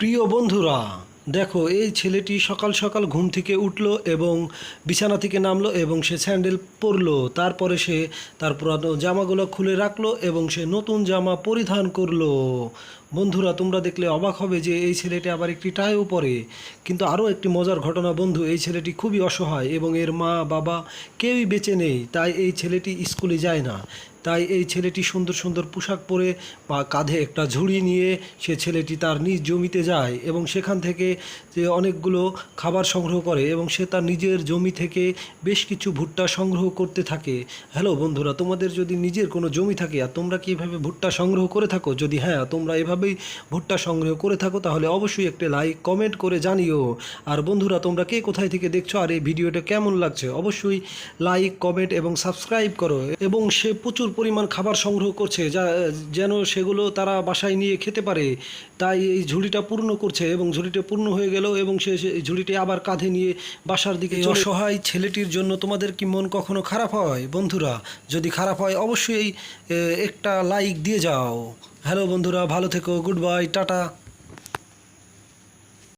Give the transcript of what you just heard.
প্রিয় বন্ধুরা, দেখো, এই ছেলেটি সকাল সকাল ঘুম থেকে উঠল এবং বিছানা থেকে নামলো এবং সে স্যান্ডেল পরলো। তারপরে সে তার পুরানো জামাগুলো খুলে রাখল এবং সে নতুন জামা পরিধান করল। বন্ধুরা, তোমরা দেখলে অবাক হবে যে এই ছেলেটি আবার একটি টাইও পরে। কিন্তু আরও একটি মজার ঘটনা, বন্ধু, এই ছেলেটি খুবই অসহায় এবং এর মা, বাবা কেউই বেঁচে নেই, তাই এই ছেলেটি স্কুলে যায় না। তাই এই ছেলেটি সুন্দর সুন্দর পোশাক পরে বা কাঁধে একটা ঝুড়ি নিয়ে সে ছেলেটি তার নিজ জমিতে যায় এবং সেখান থেকে যে অনেকগুলো খাবার সংগ্রহ করে এবং সে তার নিজের জমি থেকে বেশ কিছু ভুট্টা সংগ্রহ করতে থাকে। হ্যালো, বন্ধুরা, তোমাদের যদি নিজের কোনো জমি থাকে আর তোমরা কি এভাবে ভুট্টা সংগ্রহ করে থাকো? যদি হ্যাঁ তোমরা এভাবেই ভুট্টা সংগ্রহ করে থাকো তাহলে অবশ্যই একটা লাইক কমেন্ট করে জানিও। আর বন্ধুরা তোমরা কে কোথায় থেকে দেখছ আর এই ভিডিওটা কেমন লাগছে? অবশ্যই লাইক কমেন্ট এবং সাবস্ক্রাইব করো। এবং সে প্রচুর পরিমাণ খাবার সংগ্রহ করছে যা যেন সেগুলো তারা বাসায় নিয়ে খেতে পারে। তাই এই ঝুড়িটা পূর্ণ করছে এবং ঝুড়িটা পূর্ণ হয়ে গেল এবং সে ঝুড়িটি আবার কাঁধে নিয়ে বাসার দিকে অসহায় ছেলেটির জন্য তোমাদের কি মন কখনো খারাপ হয়? বন্ধুরা যদি খারাপ হয় অবশ্যই একটা লাইক দিয়ে যাও। হ্যালো বন্ধুরা ভালো থেকো গুড বাই টাটা।